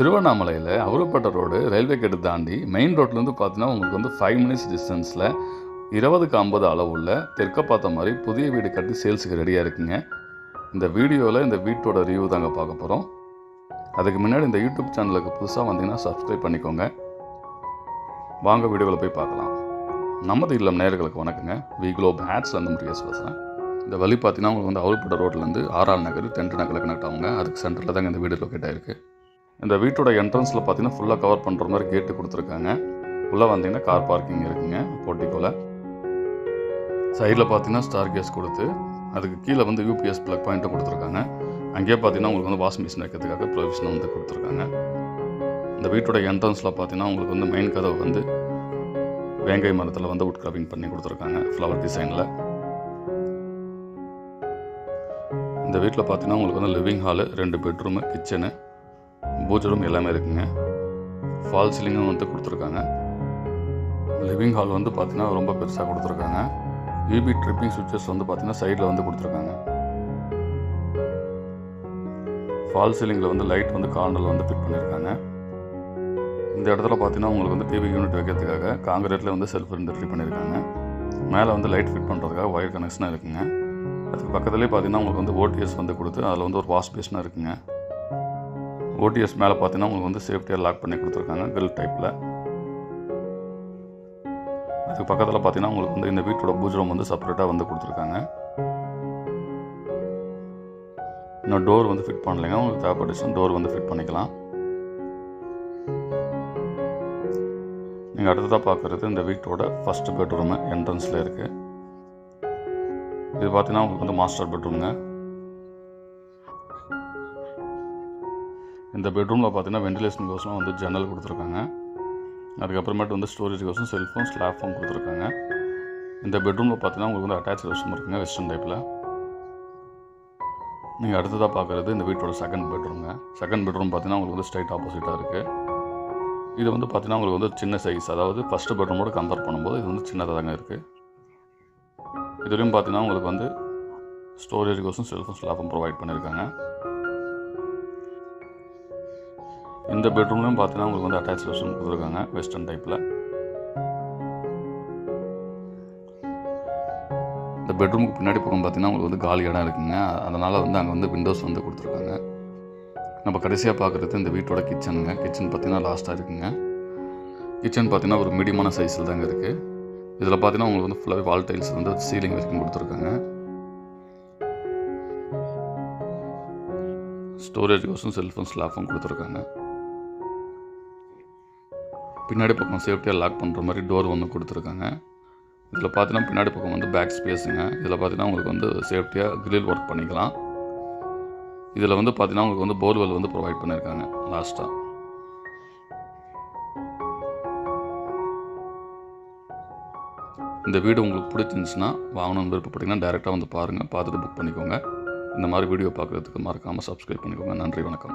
திருவண்ணாமலையில் அவருப்பேட்டை road railway கேட்டு தாண்டி மெயின் ரோட்லேருந்து பார்த்தீங்கன்னா உங்களுக்கு வந்து ஃபைவ் மினிட்ஸ் டிஸ்டன்ஸில் இருபதுக்கு ஐம்பது அளவுள்ள தெற்க பார்த்த மாதிரி புதிய வீடு கட்டி சேல்ஸுக்கு ரெடியாக இருக்குங்க. இந்த வீடியோவில் இந்த வீட்டோட ரிவ்யூ தாங்க பார்க்க போகிறோம் அதுக்கு முன்னாடி இந்த யூடியூப் சேனலுக்கு புதுசாக வந்தீங்கன்னா சப்ஸ்கிரைப் பண்ணிக்கோங்க. வாங்க வீடியோவில் போய் பார்க்கலாம். நமது இல்லம் நேர்களுக்கு வணக்கங்க. வி குளோப் அந்த முருகேஷ் பேசுகிறேன் இந்த வழி பார்த்தீங்கன்னா உங்களுக்கு வந்து அவருப்பேட்டை ரோட்லேருந்து ஆர்ஆர் நகர் தென்று நகரில் கனெக்ட் ஆகுங்க. அதுக்கு சென்டரில் தாங்க இந்த வீடு லொக்கேட் ஆகிருக்கு இந்த வீட்டோட என்ட்ரன்ஸில் பார்த்தீங்கன்னா ஃபுல்லாக கவர் பண்ணுற மாதிரி கேட்டு கொடுத்துருக்காங்க. உள்ளே வந்தீங்கன்னா கார் பார்க்கிங் இருக்குங்க போட்டிக்கோல சைடில் பார்த்தீங்கன்னா ஸ்டார் கேஸ் கொடுத்து அதுக்கு கீழே வந்து யூபிஎஸ் ப்ளக் பாயிண்ட்டும் கொடுத்துருக்காங்க. அங்கேயே பார்த்தீங்கன்னா உங்களுக்கு வந்து வாஷிங் மிஷின் வைக்கிறதுக்காக ப்ரொவிஷன் வந்து கொடுத்துருக்காங்க. இந்த வீட்டோட என்ட்ரன்ஸில் பார்த்தீங்கன்னா உங்களுக்கு வந்து மெயின் கதவு வந்து வேங்கை மரத்தில் வந்து உட் கிராவிங் பண்ணி கொடுத்துருக்காங்க ஃப்ளவர் டிசைனில் இந்த வீட்டில் பார்த்தீங்கன்னா உங்களுக்கு வந்து லிவிங் ஹாலு ரெண்டு பெட்ரூமு கிச்சனு பூஜை ரூம் எல்லாமே இருக்குங்க. ஃபால் சீலிங்கும் வந்து கொடுத்துருக்காங்க. லிவிங் ஹால் வந்து பார்த்தீங்கன்னா ரொம்ப பெருசாக கொடுத்துருக்காங்க. யூபி ட்ரிப்பிங் சுவிச்சஸ் வந்து பார்த்தீங்கன்னா சைடில் வந்து கொடுத்துருக்காங்க. ஃபால் சீலிங்கில் வந்து லைட் வந்து கார்னரில் வந்து ஃபிட் பண்ணியிருக்காங்க இந்த இடத்துல பார்த்தீங்கன்னா உங்களுக்கு வந்து டிவி யூனிட் வைக்கிறதுக்காக காங்கிரீட்டில் வந்து செல்ஃப் ரெண்டு பண்ணியிருக்காங்க மேலே வந்து லைட் ஃபிட் பண்ணுறதுக்காக ஒயர் கனெக்ஷனாக இருக்குங்க. அதுக்கு பக்கத்துலேயே பார்த்தீங்கன்னா உங்களுக்கு வந்து ஓடிஎஸ் வந்து கொடுத்து அதில் வந்து ஒரு வாஷ் பேஷனாக இருக்குங்க. ஓடிஎஸ் மேலே பார்த்தீங்கன்னா உங்களுக்கு வந்து சேஃப்டியாக லாக் பண்ணி கொடுத்துருக்காங்க கிரில் டைப்பில் அதுக்கு பக்கத்தில் பார்த்தீங்கன்னா உங்களுக்கு வந்து இந்த வீட்டோட பூஜ் ரூம் வந்து செப்பரேட்டாக வந்து கொடுத்துருக்காங்க. இன்னும் டோர் வந்து ஃபிட் பண்ணலைங்க உங்களுக்கு தேவைப்பட்டுச்சுன்னா டோர் வந்து ஃபிட் பண்ணிக்கலாம். நீங்கள் அடுத்ததாக பார்க்குறது இந்த வீட்டோட ஃபஸ்ட்டு பெட்ரூமு என்ட்ரன்ஸில் இருக்குது இது பார்த்தீங்கன்னா உங்களுக்கு வந்து மாஸ்டர் பெட்ரூம்ங்க இந்த பெட்ரூமில் பார்த்தீங்கன்னா வென்டிலேஷன் கோசம் வந்து ஜன்னல் கொடுத்துருக்காங்க. அதுக்கப்புறமேட்டு வந்து ஸ்டோரேஜ் கோசம் செல்ஃபோன் ஸ்லாஃபும் கொடுத்துருக்காங்க. இந்த பெட்ரூமில் பார்த்தீங்கன்னா உங்களுக்கு வந்து அட்டாச் ரெஸ்ட்ரூம் இருக்குங்க வெஸ்டர்ன் டைப்பில் நீங்கள் அடுத்ததாக பார்க்குறது இந்த வீட்டோட செகண்ட் பெட்ரூம்ங்க செகண்ட் பெட்ரூம் பார்த்தீங்கன்னா உங்களுக்கு வந்து ஸ்ட்ரைட் ஆப்போசிட்டாக இருக்குது இது வந்து பார்த்தீங்கன்னா உங்களுக்கு வந்து சின்ன சைஸ் அதாவது ஃபஸ்ட்டு பெட்ரூமோட கம்பேர் பண்ணும்போது இது வந்து சின்னதாக தாங்க இருக்குது இதுலேயும் பார்த்தீங்கன்னா உங்களுக்கு வந்து ஸ்டோரேஜ் கோசம் செல்ஃபோன் ஸ்லாஃபும் ப்ரொவைட் பண்ணியிருக்காங்க இந்த பெட்ரூம்லையும் பார்த்தீங்கன்னா உங்களுக்கு வந்து அட்டாச் ரெஸ்ட்ரூம் கொடுத்துருக்காங்க வெஸ்டர்ன் டைப்பில் இந்த பெட்ரூமுக்கு பின்னாடி பக்கம் பார்த்தீங்கன்னா உங்களுக்கு வந்து காலி இடம் இருக்குங்க. அதனால் வந்து அங்கே வந்து விண்டோஸ் வந்து கொடுத்துருக்காங்க. நம்ம கடைசியாக பார்க்குறது இந்த வீட்டோட கிச்சனுங்க கிச்சன் பார்த்தீங்கன்னா லாஸ்ட்டாக இருக்குங்க. கிச்சன் பார்த்தீங்கன்னா ஒரு மீடியமான சைஸில் தாங்க இருக்குது இதில் பார்த்தீங்கன்னா உங்களுக்கு வந்து ஃபுல்லாகவே வால் டைல்ஸ் வந்து சீலிங் வரைக்கும் கொடுத்துருக்காங்க. ஸ்டோரேஜ் கோஸும் செல்ஃபும் ஸ்லாஃபும் கொடுத்துருக்காங்க. பின்னாடி பக்கம் சேஃப்டியாக லாக் பண்ணுற மாதிரி டோர் ஒன்று கொடுத்துருக்காங்க. இதில் பார்த்தீங்கன்னா பின்னாடி பக்கம் வந்து பேக் ஸ்பேஸுங்க. இதில் பார்த்தீங்கன்னா உங்களுக்கு வந்து சேஃப்டியாக கிரில் ஒர்க் பண்ணிக்கலாம். இதில் வந்து பார்த்தீங்கன்னா உங்களுக்கு வந்து போர்வெல் வந்து ப்ரொவைட் பண்ணியிருக்காங்க லாஸ்ட்டாக இந்த வீடு உங்களுக்கு பிடிச்சிருந்துச்சுன்னா வாங்கணும்னு விருப்பப்பட்டீங்கன்னா டேரெக்டாக வந்து பாருங்கள் பார்த்துட்டு புக் பண்ணிக்கோங்க. இந்த மாதிரி வீடியோ பார்க்குறதுக்கு மறக்காமல் சப்ஸ்கிரைப் பண்ணிக்கோங்க. நன்றி வணக்கம்.